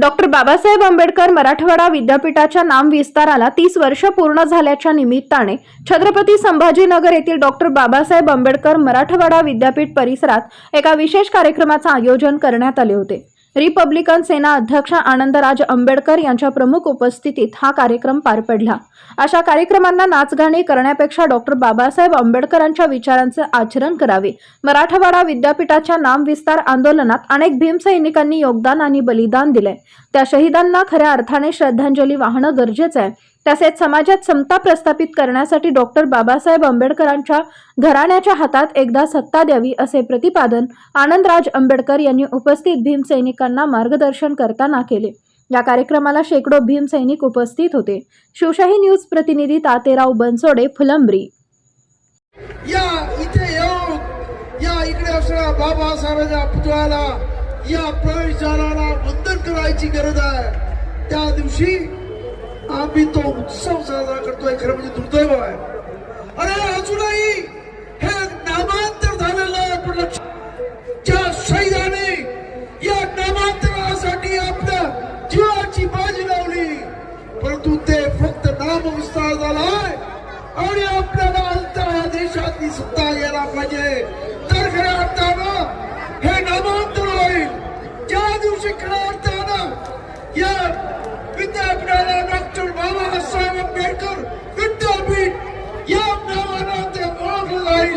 Doctor Babasaheb Ambedkar Marathwada विद्यापीठाच्या नामविस्ताराला तीस वर्ष पूर्ण झाल्याच्या निमित्ताने छत्रपती संभाजीनगर येथील डॉक्टर बाबासाहेब आंबेडकर मराठवाडा विद्यापीठ परिसरात एका विशेष कार्यक्रमाचे आयोजन करण्यात आले होते. रिपब्लिकन सेना अध्यक्ष आनंदराज आंबेडकर यांच्या प्रमुख उपस्थितीत हा कार्यक्रम पार पडला. अशा कार्यक्रमांना नाचगाणी करण्यापेक्षा डॉक्टर बाबासाहेब आंबेडकरांच्या विचारांचे आचरण करावे. मराठवाडा विद्यापीठाच्या नामविस्तार आंदोलनात अनेक भीमसैनिकांनी योगदान आणि बलिदान दिले त्या शहीदांना खऱ्या अर्थाने श्रद्धांजली वाहणं गरजेचं आहे. तसेच समाजात समता प्रस्थापित करण्यासाठी डॉक्टर बाबासाहेब आंबेडकरांच्या घराण्याच्या हातात एकदा सत्ता द्यावी असे प्रतिपादन आनंदराज आंबेडकर यांनी उपस्थित भीमसैनिकांना मार्गदर्शन करताना केले. या कार्यक्रमाला शेकडो भीमसैनिक उपस्थित होते. शिवशाही न्यूज प्रतिनिधी तातेराव बनसोडे फुलंब्री. या इथे येऊन या इकडे असणाऱ्या बाबासाहेबांच्या पुतळ्याला या प्रवेशद्वाराला वंदन करायची गरज आहे. त्या दिवशी आम्ही तो उत्सव साजरा करतोय खरं म्हणजे दुर्दैव आहे. अरे अजूनही हे नामांतर झालेलं आहे पण लक्ष ज्या शहीदाने या नामांतरासाठी आपल्या जीवाची बाजी लावली. परंतु ते फक्त नाम विस्तार झालाय आणि आपल्याला अंतर देशातली सत्ता यायला पाहिजे. तर खऱ्या अर्थानं हे नामांतर होईल ज्या दिवशी खऱ्या अर्थानं या विद्यापीठाला डॉक्टर बाबासाहेब आंबेडकर विद्यापीठ या नावानं ते ओळखलं जाईल